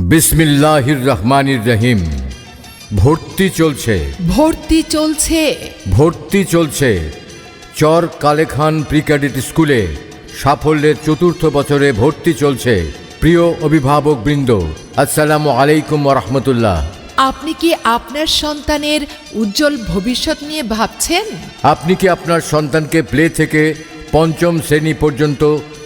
বিসমিল্লাহির রহমানির রহিম। ভর্তি চলছে। ভর্তি চলছে। ভর্তি চলছে। চর কালেখান প্রিক্যাডেট স্কুলে সাফল্যের চতুর্থ বছরে ভর্তি চলছে। প্রিয় অভিভাবক বৃন্দ আসসালামু আলাইকুম রহমতুল্লাহ। আপনি কি আপনার সন্তানের উজ্জ্বল ভবিষ্যৎ নিয়ে ভাবছেন? আপনি কি আপনার সন্তানকে প্লে থেকে পঞ্চম শ্রেণি পর্যন্ত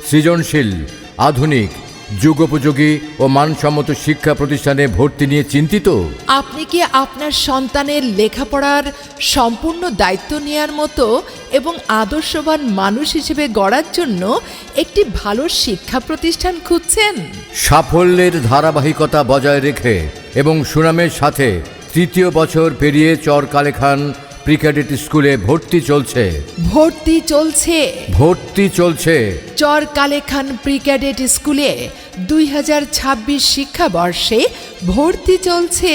সৃজনশীল আধুনিক যুগোপযোগী ও মানসম্মত শিক্ষা প্রতিষ্ঠানে ভর্তি নিয়ে চিন্তিত? আপনি কি আপনার সন্তানের লেখাপড়ার সম্পূর্ণ দায়িত্ব নেওয়ার মতো এবং আদর্শবান মানুষ হিসেবে গড়ার জন্য একটি ভালো শিক্ষা প্রতিষ্ঠান খুঁজছেন? সাফল্যের ধারাবাহিকতা বজায় রেখে এবং সুনামের সাথে তৃতীয় বছর পেরিয়ে চর কালেখান প্রি ক্যাডেট স্কুলে ভর্তি চলছে। ভর্তি চলছে। ভর্তি চলছে। চর কালেখান প্রি ক্যাডেট স্কুলে দুই হাজার ছাব্বিশ শিক্ষাবর্ষে ভর্তি চলছে।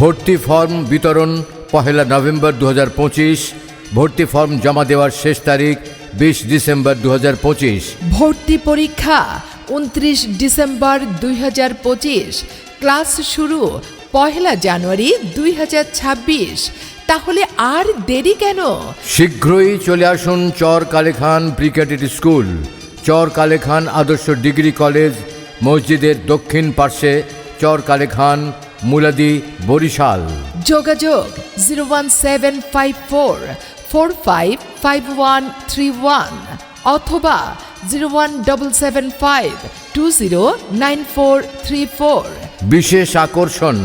ভর্তি ফর্ম বিতরণ পহেলা নভেম্বর দুহাজার পঁচিশ ভর্তি ফর্ম জমা দেওয়ার শেষ তারিখ বিশ ডিসেম্বর দু হাজার পঁচিশ। ভর্তি পরীক্ষা উনত্রিশ ডিসেম্বর দুই হাজার পঁচিশ ক্লাস শুরু পহেলা জানুয়ারি দুই হাজার ছাব্বিশ। তাহলে আর দেরি কেন? শীঘ্রই চলে আসুন Char Kalekhan pre cadet school. Char Kalekhan Adarsha degree college মসজিদের দক্ষিণ পার্শ্বে চর কালেখান মুলাদি বরিশাল। যোগাযোগ zero one seven five four four five five one three one অথবা zero one double seven five two zero nine four three four. বিশেষ আকর্ষণ।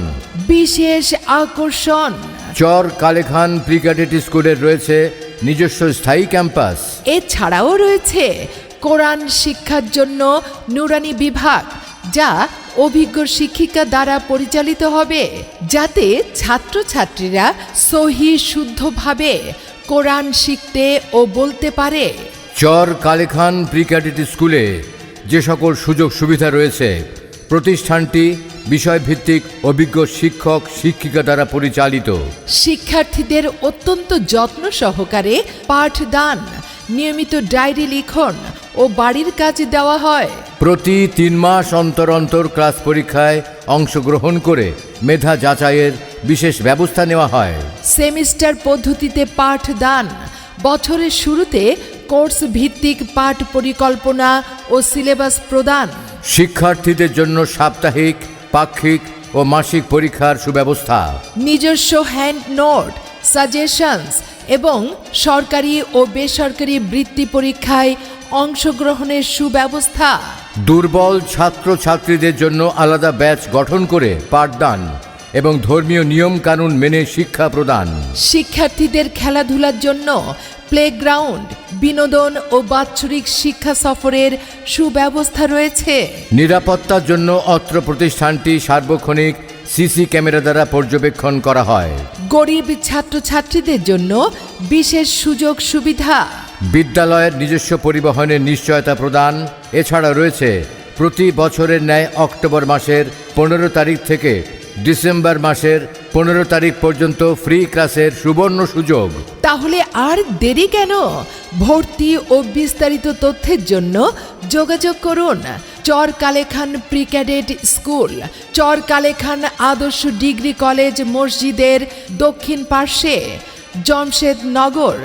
বিশেষ আকর্ষণ। চর Kalekhan pre cadet স্কুলের রয়েছে নিজস্ব স্থায়ী ক্যাম্পাস। এছাড়াও রয়েছে কোরআন শিক্ষার জন্য নুরানি বিভাগ যা অভিজ্ঞ শিক্ষিকা দ্বারা পরিচালিত হবে যাতে ছাত্রছাত্রীরা সহি শুদ্ধভাবে কোরআন শিখতে ও বলতে পারে। চর কালেখান প্রি ক্যাডেট স্কুলে যে সকল সুযোগ সুবিধা রয়েছে প্রতিষ্ঠানটি বিষয়ভিত্তিক অভিজ্ঞ শিক্ষক শিক্ষিকা দ্বারা পরিচালিত। শিক্ষার্থীদের অত্যন্ত যত্ন সহকারে পাঠদান নিয়মিত ডায়েরি লিখন ও বাড়ির কাজ দেওয়া হয়। প্রতি তিন মাস অন্তর অন্তর ক্লাস পরীক্ষায় অংশগ্রহণ করে মেধা যাচাইয়ের বিশেষ ব্যবস্থা নেওয়া হয়। সেমিস্টার পদ্ধতিতে পাঠদান বছরের শুরুতে কোর্স ভিত্তিক পাঠ পরিকল্পনা ও সিলেবাস প্রদান। শিক্ষার্থীদের জন্য সাপ্তাহিক পাক্ষিক ও মাসিক পরীক্ষার সুব্যবস্থা। নিজস্ব হ্যান্ড নোট সাজেশনস এবং সরকারি ও বেসরকারি বৃত্তি পরীক্ষায় অংশগ্রহণের সুব্যবস্থা। দুর্বল ছাত্রছাত্রীদের জন্য আলাদা ব্যাচ গঠন করে পাঠদান এবং ধর্মীয় নিয়ম কানুন মেনে শিক্ষা প্রদান। শিক্ষার্থীদের খেলাধুলার জন্য প্লেগ্রাউন্ড বিনোদন ও বাৎসরিক শিক্ষা সফরের সুব্যবস্থা রয়েছে। নিরাপত্তার জন্য অত্র প্রতিষ্ঠানটি সার্বক্ষণিক সিসি ক্যামেরা দ্বারা পর্যবেক্ষণ করা হয়। গরিব ছাত্রছাত্রীদের জন্য বিশেষ সুযোগ সুবিধা। বিদ্যালয়ের নিজস্ব পরিবহনের নিশ্চয়তা প্রদান এছাড়া রয়েছে প্রতি বছরের ন্যায় অক্টোবর মাসের পনেরো তারিখ থেকে ডিসেম্বর মাসের পনেরো তারিখ পর্যন্ত ফ্রি ক্লাসের সুবর্ণ সুযোগ। তাহলে আর দেরি কেন? ভর্তি ও বিস্তারিত তথ্যের জন্য যোগাযোগ করুন। Char Kalekhan pre cadet school Char Kalekhan Adarsha degree college মসজিদের দক্ষিণ পার্শ্বে, জমশেদনগর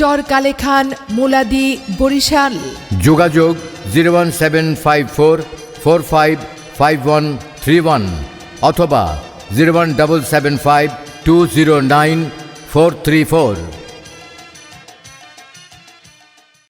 চর কালেখান মুলাদি বরিশাল। যোগাযোগ zero one seven five four four five five one three one অথবা zero one double seven five two zero nine four three four.